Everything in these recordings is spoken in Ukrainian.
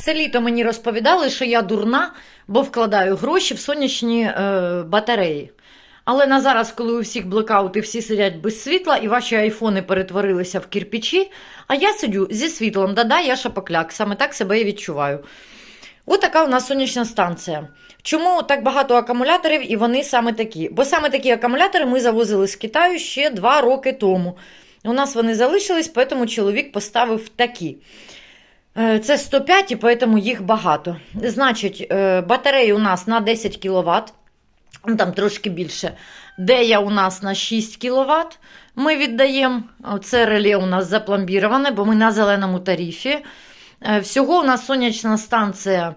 Все літо мені розповідали, що я дурна, бо вкладаю гроші в сонячні е, батареї. Але на зараз, коли у всіх блекаути, всі сидять без світла, і ваші айфони перетворилися в кирпичі, а я сидю зі світлом, да-да, я шапокляк, саме так себе і відчуваю. Ось така у нас сонячна станція. Чому так багато акумуляторів і вони саме такі? Бо саме такі акумулятори ми завозили з Китаю ще два роки тому. У нас вони залишились, тому чоловік поставив такі. Е, Це 105, і тому їх багато. Значить, е, батареї у нас на 10 кВт, ну там трошки більше. Дея у нас на 6 кВт. Ми віддаємо. Це реле у нас запломбіроване, бо ми на зеленому тарифі. Е, Всього у нас сонячна станція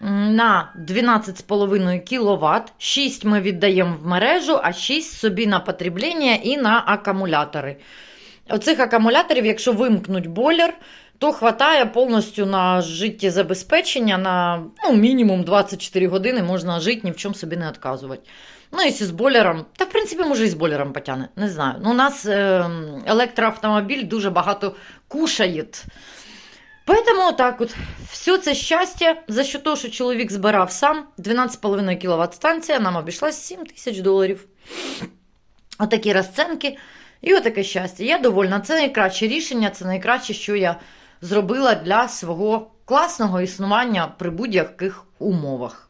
на 12,5 кВт. 6 ми віддаємо в мережу, а 6 собі на потреблення і на акумулятори. Оцих акумуляторів, якщо вимкнуть бойлер, то хватає повністю на життєзабезпечення на ну, мінімум 24 години можна жити, ні в чому собі не відказувати. Ну, якщо з бойлером, та в принципі, може і з бойлером потягне, не знаю. Ну, у нас е, електроавтомобіль дуже багато кушає. Поэтому так от, все це щастя, за що того, що чоловік збирав сам, 12,5 кВт станція нам обійшлась 7 тисяч доларів. Отакі розценки і отаке щастя. Я довольна. Це найкраще рішення, це найкраще, що я зробила для свого класного існування при будь-яких умовах.